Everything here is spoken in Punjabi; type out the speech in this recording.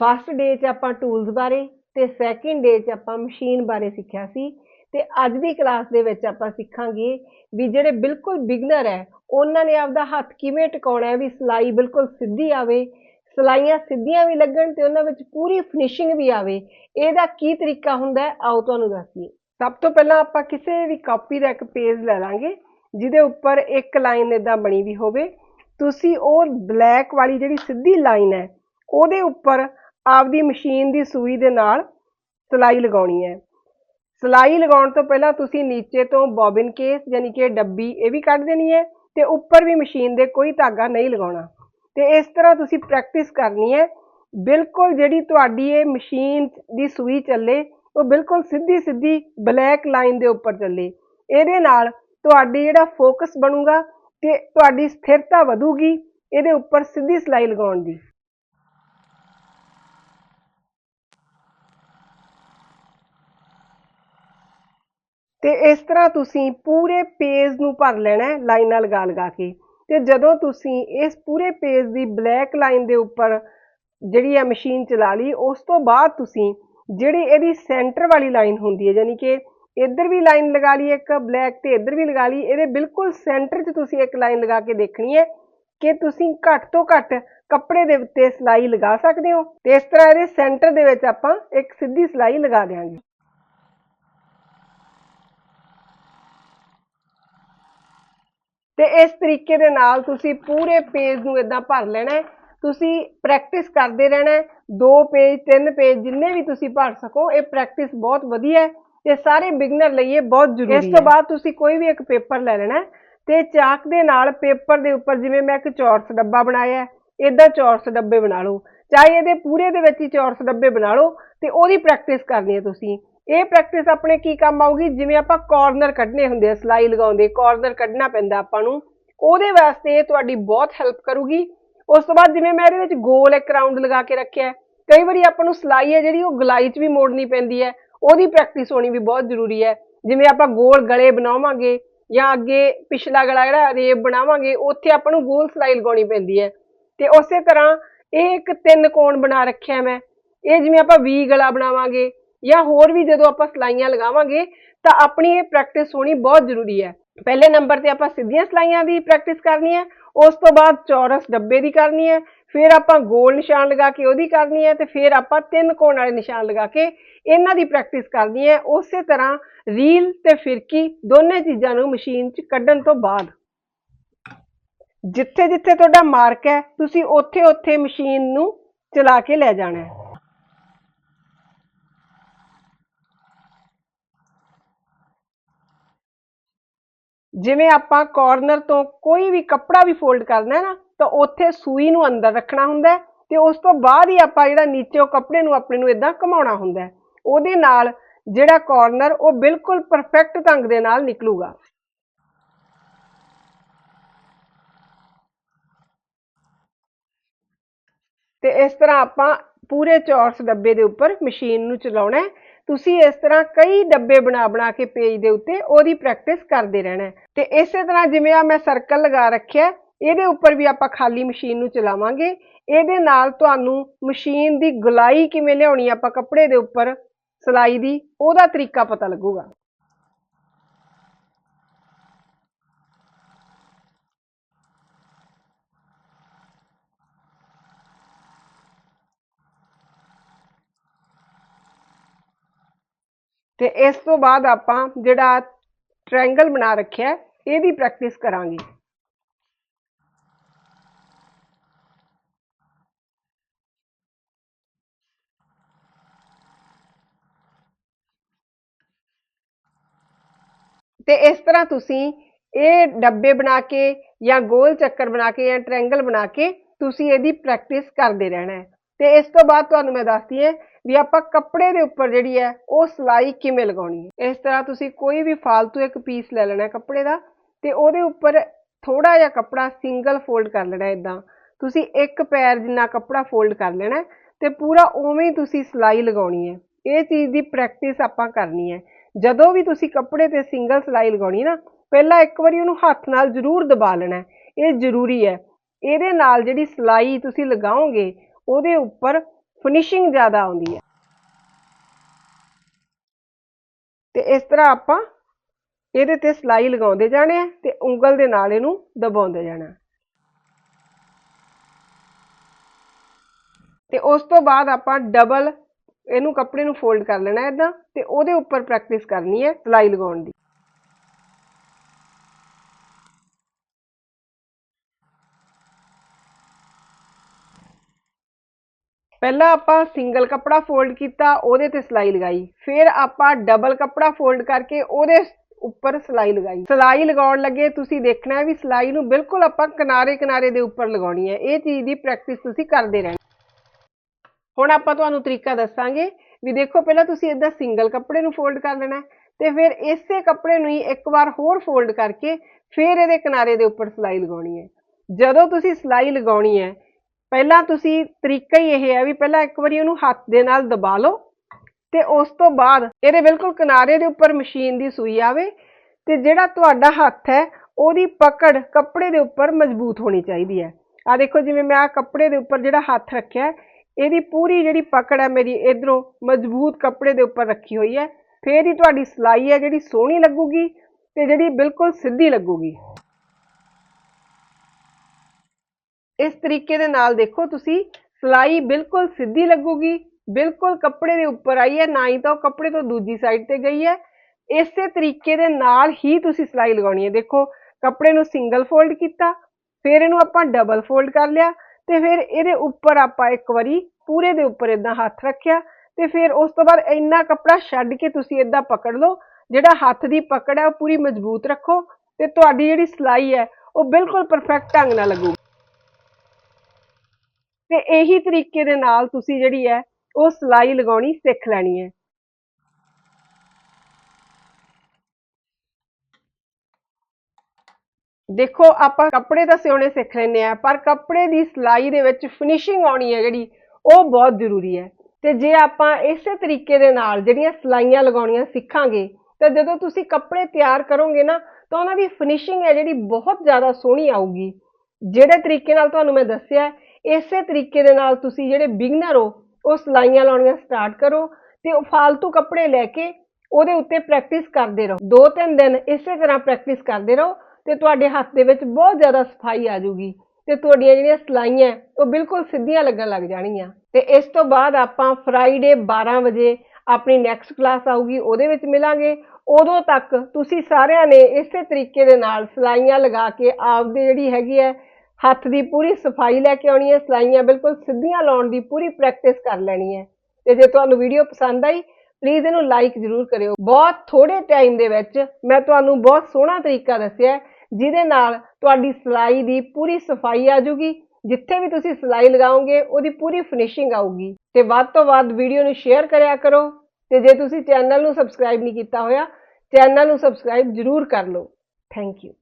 ਫਸਟ ਡੇ 'ਚ ਆਪਾਂ ਟੂਲਸ ਬਾਰੇ ਤੇ ਸੈਕਿੰਡ ਡੇ 'ਚ ਆਪਾਂ ਮਸ਼ੀਨ ਬਾਰੇ ਸਿੱਖਿਆ ਸੀ। ਤੇ ਅੱਜ ਦੀ ਕਲਾਸ ਦੇ ਵਿੱਚ ਆਪਾਂ ਸਿੱਖਾਂਗੇ ਵੀ ਜਿਹੜੇ ਬਿਲਕੁਲ ਬਿਗਨਰ ਹੈ, ਉਹਨਾਂ ਨੇ ਆਪਦਾ ਹੱਥ ਕਿਵੇਂ ਟਿਕਾਉਣਾ ਹੈ ਵੀ ਸਲਾਈ ਬਿਲਕੁਲ ਸਿੱਧੀ ਆਵੇ, ਸਲਾਈਆਂ ਸਿੱਧੀਆਂ ਵੀ ਲੱਗਣ ਤੇ ਉਹਨਾਂ ਵਿੱਚ ਪੂਰੀ ਫਿਨਿਸ਼ਿੰਗ ਵੀ ਆਵੇ। ਇਹਦਾ ਕੀ ਤਰੀਕਾ ਹੁੰਦਾ ਆਓ ਤੁਹਾਨੂੰ ਦੱਸੀਏ। ਸਭ ਤੋਂ ਪਹਿਲਾਂ ਆਪਾਂ ਕਿਸੇ ਵੀ ਕਾਪੀ ਦਾ ਇੱਕ ਪੇਜ ਲੈ ਲਾਂਗੇ, ਜਿਹਦੇ ਉੱਪਰ ਇੱਕ ਲਾਈਨ ਇਦਾਂ ਬਣੀ ਵੀ ਹੋਵੇ। ਤੁਸੀਂ ਉਹ ਬਲੈਕ ਵਾਲੀ ਜਿਹੜੀ ਸਿੱਧੀ ਲਾਈਨ ਹੈ, ਉਹਦੇ ਉੱਪਰ ਆਪਦੀ ਮਸ਼ੀਨ ਦੀ ਸੂਈ ਦੇ ਨਾਲ ਸਲਾਈ ਲਗਾਉਣੀ ਹੈ। ਸਲਾਈ ਲਗਾਉਣ ਤੋਂ ਪਹਿਲਾਂ ਤੁਸੀਂ ਨੀਚੇ ਤੋਂ ਬੋਬਿਨ ਕੇਸ ਯਾਨੀ ਕਿ ਡੱਬੀ ਇਹ ਵੀ ਕੱਢ ਦੇਣੀ ਹੈ ਤੇ ਉੱਪਰ ਵੀ ਮਸ਼ੀਨ ਦੇ ਕੋਈ ਧਾਗਾ ਨਹੀਂ ਲਗਾਉਣਾ। ਤੇ ਇਸ ਤਰ੍ਹਾਂ ਤੁਸੀਂ ਪ੍ਰੈਕਟਿਸ ਕਰਨੀ ਹੈ। ਬਿਲਕੁਲ ਜਿਹੜੀ ਤੁਹਾਡੀ ਇਹ ਮਸ਼ੀਨ ਦੀ ਸੂਈ ਚੱਲੇ, ਉਹ ਬਿਲਕੁਲ ਸਿੱਧੀ ਸਿੱਧੀ ਬਲੈਕ ਲਾਈਨ ਦੇ ਉੱਪਰ ਚੱਲੇ। ਇਹਦੇ ਨਾਲ ਤੁਹਾਡੀ ਜਿਹੜਾ ਫੋਕਸ ਬਣੂਗਾ ਤੇ ਤੁਹਾਡੀ ਸਥਿਰਤਾ ਵਧੂਗੀ, ਇਹਦੇ ਉੱਪਰ ਸਿੱਧੀ ਸਲਾਈ ਲਗਾਉਣ ਦੀ। ਤੇ ਇਸ ਤਰ੍ਹਾਂ ਤੁਸੀਂ ਪੂਰੇ ਪੇਜ ਨੂੰ ਭਰ ਲੈਣਾ ਹੈ ਲਾਈਨਾਂ ਲਗਾ ਲਗਾ ਕੇ। ਤੇ ਜਦੋਂ ਤੁਸੀਂ ਇਸ ਪੂਰੇ ਪੇਜ ਦੀ ਬਲੈਕ ਲਾਈਨ ਦੇ ਉੱਪਰ ਜਿਹੜੀ ਹੈ ਮਸ਼ੀਨ ਚਲਾ ਲਈ, ਉਸ ਤੋਂ ਬਾਅਦ ਤੁਸੀਂ ਜਿਹੜੀ ਇਹਦੀ ਸੈਂਟਰ ਵਾਲੀ ਲਾਈਨ ਹੁੰਦੀ ਹੈ ਯਾਨੀ ਕਿ ਇੱਧਰ ਵੀ ਲਾਈਨ ਲਗਾ ਲਈ ਇੱਕ ਬਲੈਕ ਤੇ ਇੱਧਰ ਵੀ ਲਗਾ ਲਈ, ਇਹਦੇ ਬਿਲਕੁਲ ਸੈਂਟਰ 'ਚ ਤੁਸੀਂ ਇੱਕ ਲਾਈਨ ਲਗਾ ਕੇ ਦੇਖਣੀ ਹੈ ਕਿ ਤੁਸੀਂ ਘੱਟ ਤੋਂ ਘੱਟ ਕੱਪੜੇ ਦੇ ਉੱਤੇ ਸਲਾਈ ਲਗਾ ਸਕਦੇ ਹੋ। ਤੇ ਇਸ ਤਰ੍ਹਾਂ ਇਹਦੇ ਸੈਂਟਰ ਦੇ ਵਿੱਚ ਆਪਾਂ ਇੱਕ ਸਿੱਧੀ ਸਲਾਈ ਲਗਾ ਦਿਆਂਗੇ। ਤੇ ਇਸ ਤਰੀਕੇ ਦੇ ਨਾਲ ਤੁਸੀਂ ਪੂਰੇ ਪੇਜ ਨੂੰ ਇਦਾਂ ਭਰ ਲੈਣਾ ਤੁਸੀਂ ਪ੍ਰੈਕਟਿਸ ਕਰਦੇ ਰਹਿਣਾ ਦੋ ਪੇਜ ਤਿੰਨ ਪੇਜ ਜਿੰਨੇ ਵੀ ਤੁਸੀਂ ਭਰ ਸਕੋ ਇਹ ਪ੍ਰੈਕਟਿਸ ਬਹੁਤ ਵਧੀਆ ਹੈ। ਤੇ ਸਾਰੇ ਬਿਗਨਰ ਲਈ ਇਹ ਬਹੁਤ ਜ਼ਰੂਰੀ ਹੈ ਇਸ ਤੋਂ ਬਾਅਦ ਤੁਸੀਂ ਕੋਈ ਵੀ ਇੱਕ ਪੇਪਰ ਲੈ ਲੈਣਾ ਤੇ ਚਾਕ ਦੇ ਨਾਲ ਪੇਪਰ ਦੇ ਉੱਪਰ ਜਿਵੇਂ ਮੈਂ ਇੱਕ ਚੌਰਸ ਡੱਬਾ ਬਣਾਇਆ ਹੈ ਇਦਾਂ ਚੌਰਸ ਡੱਬੇ ਬਣਾ ਲਓ। ਚਾਹੇ ਇਹਦੇ ਪੂਰੇ ਦੇ ਵਿੱਚ ਹੀ ਚੌਰਸ ਡੱਬੇ ਬਣਾ ਲਓ ਤੇ ਉਹਦੀ ਪ੍ਰੈਕਟਿਸ ਕਰਨੀ ਹੈ ਤੁਸੀਂ। ਇਹ ਪ੍ਰੈਕਟਿਸ ਆਪਣੇ ਕੀ ਕੰਮ ਆਊਗੀ? ਜਿਵੇਂ ਆਪਾਂ ਕਾਰਨਰ ਕੱਢਨੇ ਹੁੰਦੇ ਆ ਸਲਾਈ ਲਗਾਉਂਦੇ ਕਾਰਨਰ ਕੱਢਣਾ ਪੈਂਦਾ ਆਪਾਂ ਨੂੰ। ਉਹਦੇ ਵਾਸਤੇ ਇਹ ਤੁਹਾਡੀ ਬਹੁਤ ਹੈਲਪ ਕਰੂਗੀ। ਉਸ ਤੋਂ ਬਾਅਦ ਜਿਵੇਂ ਮੈਂ ਇਹਦੇ ਵਿੱਚ ਗੋਲ ਇੱਕ ਰਾਉਂਡ ਲਗਾ ਕੇ ਰੱਖਿਆ ਕਈ ਵਾਰੀ ਆਪਾਂ ਨੂੰ ਸਲਾਈ ਹੈ ਜਿਹੜੀ, ਉਹ ਗਲਾਈ 'ਚ ਵੀ ਮੋੜਨੀ ਪੈਂਦੀ ਹੈ। ਉਹਦੀ ਪ੍ਰੈਕਟਿਸ ਹੋਣੀ ਵੀ ਬਹੁਤ ਜ਼ਰੂਰੀ ਹੈ। ਜਿਵੇਂ ਆਪਾਂ ਗੋਲ ਗਲੇ ਬਣਾਵਾਂਗੇ ਜਾਂ ਅੱਗੇ ਪਿਛਲਾ ਗਲਾ ਜਿਹੜਾ ਰੇਬ ਬਣਾਵਾਂਗੇ, ਉੱਥੇ ਆਪਾਂ ਨੂੰ ਗੋਲ ਸਲਾਈ ਲਗਾਉਣੀ ਪੈਂਦੀ ਹੈ। ਤੇ ਉਸੇ ਤਰ੍ਹਾਂ ਇਹ ਇੱਕ ਤਿੰਨ ਕੋਣ ਬਣਾ ਰੱਖਿਆ ਮੈਂ। ਇਹ ਜਿਵੇਂ ਆਪਾਂ ਵੀ ਗਲਾ ਬਣਾਵਾਂਗੇ ਜਾਂ ਹੋਰ ਵੀ ਜਦੋਂ ਆਪਾਂ ਸਲਾਈਆਂ ਲਗਾਵਾਂਗੇ, ਤਾਂ ਆਪਣੀ ਇਹ ਪ੍ਰੈਕਟਿਸ ਹੋਣੀ ਬਹੁਤ ਜ਼ਰੂਰੀ ਹੈ। ਪਹਿਲੇ ਨੰਬਰ ਤੇ ਆਪਾਂ ਸਿੱਧੀਆਂ ਸਲਾਈਆਂ ਦੀ ਪ੍ਰੈਕਟਿਸ ਕਰਨੀ ਹੈ, ਉਸ ਤੋਂ ਬਾਅਦ ਚੌਰਸ ਡੱਬੇ ਦੀ ਕਰਨੀ ਹੈ, ਫਿਰ ਆਪਾਂ ਗੋਲ ਨਿਸ਼ਾਨ ਲਗਾ ਕੇ ਉਹਦੀ ਕਰਨੀ ਹੈ, ਤੇ ਫਿਰ ਆਪਾਂ ਤਿੰਨ ਕੋਣ ਵਾਲੇ ਨਿਸ਼ਾਨ ਲਗਾ ਕੇ ਇਹਨਾਂ ਦੀ ਪ੍ਰੈਕਟਿਸ ਕਰਨੀ ਹੈ। ਉਸੇ ਤਰ੍ਹਾਂ ਰੀਲ ਤੇ ਫਿਰਕੀ ਦੋਨੇ ਚੀਜ਼ਾਂ ਨੂੰ ਮਸ਼ੀਨ 'ਚ ਕੱਢਣ ਤੋਂ ਬਾਅਦ। ਜਿੱਥੇ ਜਿੱਥੇ ਤੁਹਾਡਾ ਮਾਰਕ ਹੈ, ਤੁਸੀਂ ਉੱਥੇ ਉੱਥੇ ਮਸ਼ੀਨ ਨੂੰ ਚਲਾ ਕੇ ਲੈ ਜਾਣਾ ਹੈ। ਜਿਵੇਂ ਆਪਾਂ ਕਾਰਨਰ ਤੋਂ ਕੋਈ ਵੀ ਕੱਪੜਾ ਵੀ ਫੋਲਡ ਕਰਨਾ ਹੈ ਨਾ, ਤਾਂ ਉੱਥੇ ਸੂਈ ਨੂੰ ਅੰਦਰ ਰੱਖਣਾ ਹੁੰਦਾ ਹੈ ਤੇ ਉਸ ਤੋਂ ਬਾਅਦ ਹੀ ਆਪਾਂ ਜਿਹੜਾ ਨੀਚੇ ਉਹ ਕੱਪੜੇ ਨੂੰ ਆਪਣੇ ਨੂੰ ਇਦਾਂ ਘੁਮਾਉਣਾ ਹੁੰਦਾ ਉਹਦੇ ਨਾਲ ਜਿਹੜਾ ਕਾਰਨਰ ਉਹ ਬਿਲਕੁਲ ਪਰਫੈਕਟ ਢੰਗ ਦੇ ਨਾਲ ਨਿਕਲੂਗਾ। ਤੇ ਇਸ ਤਰ੍ਹਾਂ ਆਪਾਂ ਪੂਰੇ ਚੌਰਸ ਡੱਬੇ ਦੇ ਉੱਪਰ ਮਸ਼ੀਨ ਨੂੰ ਚਲਾਉਣਾ ਹੈ। ਤੁਸੀਂ ਇਸ ਤਰ੍ਹਾਂ ਕਈ ਡੱਬੇ ਬਣਾ ਬਣਾ ਕੇ ਪੇਜ ਦੇ ਉੱਤੇ ਉਹਦੀ ਪ੍ਰੈਕਟਿਸ ਕਰਦੇ ਰਹਿਣਾ ਹੈ। ਤੇ ਇਸੇ ਤਰ੍ਹਾਂ ਜਿਵੇਂ ਆ ਮੈਂ ਸਰਕਲ ਲਗਾ ਰੱਖਿਆ ਇਹਦੇ ਉੱਪਰ ਵੀ ਆਪਾਂ ਖਾਲੀ ਮਸ਼ੀਨ ਨੂੰ ਚਲਾਵਾਂਗੇ। ਇਹਦੇ ਨਾਲ ਤੁਹਾਨੂੰ ਮਸ਼ੀਨ ਦੀ ਗੁਲਾਈ ਕਿਵੇਂ ਲਿਆਉਣੀ ਆਪਾਂ ਕੱਪੜੇ ਦੇ ਉੱਪਰ, ਸਲਾਈ ਦੀ, ਉਹਦਾ ਤਰੀਕਾ ਪਤਾ ਲੱਗੂਗਾ। ਤੇ ਇਸ ਤੋਂ ਬਾਅਦ ਆਪਾਂ ਜਿਹੜਾ ਟ੍ਰਾਇੰਗਲ ਬਣਾ ਰੱਖਿਆ ਇਹਦੀ ਪ੍ਰੈਕਟਿਸ ਕਰਾਂਗੇ। ਤੇ ਇਸ ਤਰ੍ਹਾਂ ਤੁਸੀਂ ਇਹ ਡੱਬੇ ਬਣਾ ਕੇ ਜਾਂ ਗੋਲ ਚੱਕਰ ਬਣਾ ਕੇ ਜਾਂ ਟ੍ਰਾਇੰਗਲ ਬਣਾ ਕੇ ਤੁਸੀਂ ਇਹਦੀ ਪ੍ਰੈਕਟਿਸ ਕਰਦੇ ਰਹਿਣਾ ਹੈ। ਤੇ ਇਸ ਤੋਂ ਬਾਅਦ ਤੁਹਾਨੂੰ ਮੈਂ ਦੱਸਦੀ ਹਾਂ ਵੀ ਆਪਾਂ ਕੱਪੜੇ ਦੇ ਉੱਪਰ ਜਿਹੜੀ ਹੈ, ਉਹ ਸਲਾਈ ਕਿਵੇਂ ਲਗਾਉਣੀ ਹੈ? ਇਸ ਤਰ੍ਹਾਂ ਤੁਸੀਂ ਕੋਈ ਵੀ ਫालतू ਇੱਕ ਪੀਸ ਲੈ ਲੈਣਾ ਕੱਪੜੇ ਦਾ ਤੇ ਉਹਦੇ ਉੱਪਰ ਥੋੜਾ ਜਿਹਾ ਕੱਪੜਾ ਸਿੰਗਲ ਫੋਲਡ ਕਰ ਲੈਣਾ ਇਦਾਂ ਤੁਸੀਂ ਇੱਕ ਪੈਰ ਜਿੰਨਾ ਕੱਪੜਾ ਫੋਲਡ ਕਰ ਲੈਣਾ ਤੇ ਪੂਰਾ ਉਵੇਂ ਹੀ ਤੁਸੀਂ ਸਲਾਈ ਲਗਾਉਣੀ ਹੈ। ਇਹ ਚੀਜ਼ ਦੀ ਪ੍ਰੈਕਟਿਸ ਆਪਾਂ ਕਰਨੀ ਹੈ। ਜਦੋਂ ਵੀ ਤੁਸੀਂ ਕੱਪੜੇ ਤੇ ਸਿੰਗਲ ਸਲਾਈ ਲਗਾਉਣੀ ਨਾ, ਪਹਿਲਾਂ ਇੱਕ ਵਾਰੀ ਉਹਨੂੰ ਹੱਥ ਨਾਲ ਜ਼ਰੂਰ ਦਬਾ ਲੈਣਾ ਇਹ ਜ਼ਰੂਰੀ ਹੈ। ਇਹਦੇ ਨਾਲ ਜਿਹੜੀ ਸਲਾਈ ਤੁਸੀਂ ਲਗਾਓਗੇ, ਉਹਦੇ ਉੱਪਰ ਫਿਨਿਸ਼ਿੰਗ ਜ਼ਿਆਦਾ ਆਉਂਦੀ ਹੈ। ਤੇ ਇਸ ਤਰ੍ਹਾਂ ਆਪਾਂ ਇਹਦੇ ਤੇ ਸਲਾਈ ਲਗਾਉਂਦੇ ਜਾਣੇ ਆ ਤੇ ਉਂਗਲ ਦੇ ਨਾਲ ਇਹਨੂੰ ਦਬਾਉਂਦੇ ਜਾਣਾ ਤੇ ਉਸ ਤੋਂ ਬਾਅਦ ਆਪਾਂ ਡਬਲ ਇਹਨੂੰ ਕੱਪੜੇ ਨੂੰ ਫੋਲਡ ਕਰ ਲੈਣਾ ਇਦਾਂ ਤੇ ਉਹਦੇ ਉੱਪਰ ਪ੍ਰੈਕਟਿਸ ਕਰਨੀ ਹੈ ਸਲਾਈ ਲਗਾਉਣ ਦੀ। ਪਹਿਲਾਂ ਆਪਾਂ ਸਿੰਗਲ ਕੱਪੜਾ ਫੋਲਡ ਕੀਤਾ, ਉਹਦੇ ਤੇ ਸਲਾਈ ਲਗਾਈ। ਫਿਰ ਆਪਾਂ ਡਬਲ ਕੱਪੜਾ ਫੋਲਡ ਕਰਕੇ ਉਹਦੇ ਉੱਪਰ ਸਲਾਈ ਲਗਾਈ। ਸਲਾਈ ਲਗਾਉਣ ਲੱਗੇ ਤੁਸੀਂ ਦੇਖਣਾ ਵੀ ਸਲਾਈ ਨੂੰ ਬਿਲਕੁਲ ਆਪਾਂ ਕਿਨਾਰੇ ਕਿਨਾਰੇ ਦੇ ਉੱਪਰ ਲਗਾਉਣੀ ਹੈ। ਇਹ ਚੀਜ਼ ਦੀ ਪ੍ਰੈਕਟਿਸ ਤੁਸੀਂ ਕਰਦੇ ਰਹਿਣਾ। ਹੁਣ ਆਪਾਂ ਤੁਹਾਨੂੰ ਤਰੀਕਾ ਦੱਸਾਂਗੇ ਵੀ ਦੇਖੋ, ਪਹਿਲਾਂ ਤੁਸੀਂ ਇਦਾਂ ਸਿੰਗਲ ਕੱਪੜੇ ਨੂੰ ਫੋਲਡ ਕਰ ਲੈਣਾ ਹੈ ਤੇ ਫਿਰ ਇਸੇ ਕੱਪੜੇ ਨੂੰ ਹੀ ਇੱਕ ਵਾਰ ਹੋਰ ਫੋਲਡ ਕਰਕੇ ਫਿਰ ਇਹਦੇ ਕਿਨਾਰੇ ਦੇ ਉੱਪਰ ਸਲਾਈ ਲਗਾਉਣੀ ਹੈ। ਜਦੋਂ ਤੁਸੀਂ ਸਲਾਈ ਲਗਾਉਣੀ ਹੈ ਪਹਿਲਾਂ ਤੁਸੀਂ ਤਰੀਕਾ ਹੀ ਇਹ ਹੈ ਵੀ ਪਹਿਲਾਂ ਇੱਕ ਵਾਰੀ ਉਹਨੂੰ ਹੱਥ ਦੇ ਨਾਲ ਦਬਾ ਲਓ ਤੇ ਉਸ ਤੋਂ ਬਾਅਦ ਇਹਦੇ ਬਿਲਕੁਲ ਕਿਨਾਰੇ ਦੇ ਉੱਪਰ ਮਸ਼ੀਨ ਦੀ ਸੂਈ ਆਵੇ ਤੇ ਜਿਹੜਾ ਤੁਹਾਡਾ ਹੱਥ ਹੈ, ਉਹਦੀ ਪਕੜ ਕੱਪੜੇ ਦੇ ਉੱਪਰ ਮਜ਼ਬੂਤ ਹੋਣੀ ਚਾਹੀਦੀ ਹੈ। ਆ ਦੇਖੋ ਜਿਵੇਂ ਮੈਂ ਆ ਕੱਪੜੇ ਦੇ ਉੱਪਰ ਜਿਹੜਾ ਹੱਥ ਰੱਖਿਆ ਇਹਦੀ ਪੂਰੀ ਜਿਹੜੀ ਪਕੜ ਹੈ ਮੇਰੀ ਇਧਰੋਂ ਮਜ਼ਬੂਤ ਕੱਪੜੇ ਦੇ ਉੱਪਰ ਰੱਖੀ ਹੋਈ ਹੈ। ਫੇਰ ਹੀ ਤੁਹਾਡੀ ਸਲਾਈ ਹੈ ਜਿਹੜੀ ਸੋਹਣੀ ਲੱਗੂਗੀ ਤੇ ਜਿਹੜੀ ਬਿਲਕੁਲ ਸਿੱਧੀ ਲੱਗੂਗੀ। ਇਸ ਤਰੀਕੇ ਦੇ ਨਾਲ ਦੇਖੋ ਤੁਸੀਂ ਸਲਾਈ ਬਿਲਕੁਲ ਸਿੱਧੀ ਲੱਗੂਗੀ, ਬਿਲਕੁਲ ਕੱਪੜੇ ਦੇ ਉੱਪਰ ਆਈ ਹੈ, ਨਾ ਹੀ ਤਾਂ ਉਹ ਕੱਪੜੇ ਤੋਂ ਦੂਜੀ ਸਾਈਡ ਤੇ ਗਈ ਹੈ। ਇਸੇ ਤਰੀਕੇ ਦੇ ਨਾਲ ਹੀ ਤੁਸੀਂ ਸਲਾਈ ਲਗਾਉਣੀ ਹੈ। ਦੇਖੋ, ਕੱਪੜੇ ਨੂੰ ਸਿੰਗਲ ਫੋਲਡ ਕੀਤਾ, ਫਿਰ ਇਹਨੂੰ ਆਪਾਂ ਡਬਲ ਫੋਲਡ ਕਰ ਲਿਆ ਤੇ ਫਿਰ ਇਹਦੇ ਉੱਪਰ ਆਪਾਂ ਇੱਕ ਵਾਰੀ ਪੂਰੇ ਦੇ ਉੱਪਰ ਇਦਾਂ ਹੱਥ ਰੱਖਿਆ ਤੇ ਫਿਰ ਉਸ ਤੋਂ ਬਾਅਦ ਇੰਨਾ ਕੱਪੜਾ ਛੱਡ ਕੇ ਤੁਸੀਂ ਇਦਾਂ ਪਕੜ ਲਓ, ਜਿਹੜਾ ਹੱਥ ਦੀ ਪਕੜ ਹੈ ਉਹ ਪੂਰੀ ਮਜ਼ਬੂਤ ਰੱਖੋ ਤੇ ਤੁਹਾਡੀ ਜਿਹੜੀ ਸਲਾਈ ਹੈ ਉਹ ਬਿਲਕੁਲ ਪਰਫੈਕਟ ਢੰਗ ਨਾਲ ਲੱਗੂ। ਤੇ ਇਹੀ ਤਰੀਕੇ ਦੇ ਨਾਲ ਤੁਸੀਂ ਜਿਹੜੀ ਹੈ ਉਹ ਸਲਾਈ ਲਗਾਉਣੀ ਸਿੱਖ ਲੈਣੀ ਹੈ। ਦੇਖੋ, ਆਪਾਂ ਕੱਪੜੇ ਤਾਂ ਸਿਉਣੇ ਸਿੱਖ ਲੈਂਦੇ ਆ ਪਰ ਕੱਪੜੇ ਦੀ ਸਲਾਈ ਦੇ ਵਿੱਚ ਫਿਨਿਸ਼ਿੰਗ ਆਉਣੀ ਹੈ ਜਿਹੜੀ, ਉਹ ਬਹੁਤ ਜ਼ਰੂਰੀ ਹੈ। ਤੇ ਜੇ ਆਪਾਂ ਇਸੇ ਤਰੀਕੇ ਦੇ ਨਾਲ ਜਿਹੜੀਆਂ ਸਲਾਈਆਂ ਲਗਾਉਣੀਆਂ ਸਿੱਖਾਂਗੇ, ਤਾਂ ਜਦੋਂ ਤੁਸੀਂ ਕੱਪੜੇ ਤਿਆਰ ਕਰੋਗੇ ਨਾ, ਤਾਂ ਉਹਨਾਂ ਦੀ ਫਿਨਿਸ਼ਿੰਗ ਹੈ ਜਿਹੜੀ ਬਹੁਤ ਜ਼ਿਆਦਾ ਸੋਹਣੀ ਆਊਗੀ। ਜਿਹੜੇ ਤਰੀਕੇ ਨਾਲ ਤੁਹਾਨੂੰ ਮੈਂ ਦੱਸਿਆ ਇਸੇ ਤਰੀਕੇ ਦੇ ਨਾਲ ਤੁਸੀਂ ਜਿਹੜੇ ਬਿਗਨਰ ਹੋ, ਉਹ ਸਲਾਈਆਂ ਲਾਉਣੀਆਂ ਸਟਾਰਟ ਕਰੋ ਤੇ ਉਹ ਫालतू ਕੱਪੜੇ ਲੈ ਕੇ ਉਹਦੇ ਉੱਤੇ ਪ੍ਰੈਕਟਿਸ ਕਰਦੇ ਰਹੋ। ਦੋ ਤਿੰਨ ਦਿਨ ਇਸੇ ਤਰ੍ਹਾਂ ਪ੍ਰੈਕਟਿਸ ਕਰਦੇ ਰਹੋ ਤੇ ਤੁਹਾਡੇ ਹੱਥ ਦੇ ਵਿੱਚ ਬਹੁਤ ਜ਼ਿਆਦਾ ਸਫ਼ਾਈ ਆ ਜਾਊਗੀ ਤੇ ਤੁਹਾਡੀਆਂ ਜਿਹੜੀਆਂ ਸਲਾਈਆਂ, ਉਹ ਬਿਲਕੁਲ ਸਿੱਧੀਆਂ ਲੱਗਣ ਲੱਗ ਜਾਣਗੀਆਂ। ਤੇ ਇਸ ਤੋਂ ਬਾਅਦ ਆਪਾਂ ਫਰਾਈਡੇ 12 ਵਜੇ ਆਪਣੀ ਨੈਕਸਟ ਕਲਾਸ ਆਊਗੀ, ਉਹਦੇ ਵਿੱਚ ਮਿਲਾਂਗੇ। ਉਦੋਂ ਤੱਕ ਤੁਸੀਂ ਸਾਰਿਆਂ ਨੇ ਇਸੇ ਤਰੀਕੇ ਦੇ ਨਾਲ ਸਲਾਈਆਂ ਲਗਾ ਕੇ ਆਪਦੀ ਜਿਹੜੀ ਹੈਗੀ ਹੈ ਹੱਥ ਦੀ ਪੂਰੀ ਸਫ਼ਾਈ ਲੈ ਕੇ ਆਉਣੀ ਹੈ, ਸਲਾਈਆਂ ਬਿਲਕੁਲ ਸਿੱਧੀਆਂ ਲਾਉਣ ਦੀ ਪੂਰੀ ਪ੍ਰੈਕਟਿਸ ਕਰ ਲੈਣੀ ਹੈ। ਤੇ ਜੇ ਤੁਹਾਨੂੰ ਵੀਡੀਓ ਪਸੰਦ ਆਈ ਪਲੀਜ਼ ਇਹਨੂੰ ਲਾਈਕ ਜ਼ਰੂਰ ਕਰਿਓ। ਬਹੁਤ ਥੋੜੇ ਟਾਈਮ ਦੇ ਵਿੱਚ ਮੈਂ ਤੁਹਾਨੂੰ ਬਹੁਤ ਸੋਹਣਾ ਤਰੀਕਾ ਦੱਸਿਆ ਜਿਹਦੇ ਨਾਲ ਤੁਹਾਡੀ ਸਲਾਈ ਦੀ ਪੂਰੀ ਸਫ਼ਾਈ ਆ ਜਾਊਗੀ। ਜਿੱਥੇ ਵੀ ਤੁਸੀਂ ਸਲਾਈ ਲਗਾਓਗੇ, ਉਹਦੀ ਪੂਰੀ ਫਿਨਿਸ਼ਿੰਗ ਆਊਗੀ। ਤੇ ਵੱਧ ਤੋਂ ਵੱਧ ਵੀਡੀਓ ਨੂੰ ਸ਼ੇਅਰ ਕਰਿਆ ਕਰੋ। ਤੇ ਜੇ ਤੁਸੀਂ ਚੈਨਲ ਨੂੰ ਸਬਸਕ੍ਰਾਈਬ ਨਹੀਂ ਕੀਤਾ ਹੋਇਆ ਚੈਨਲ ਨੂੰ ਸਬਸਕ੍ਰਾਈਬ ਜ਼ਰੂਰ ਕਰ ਲਓ। Thank you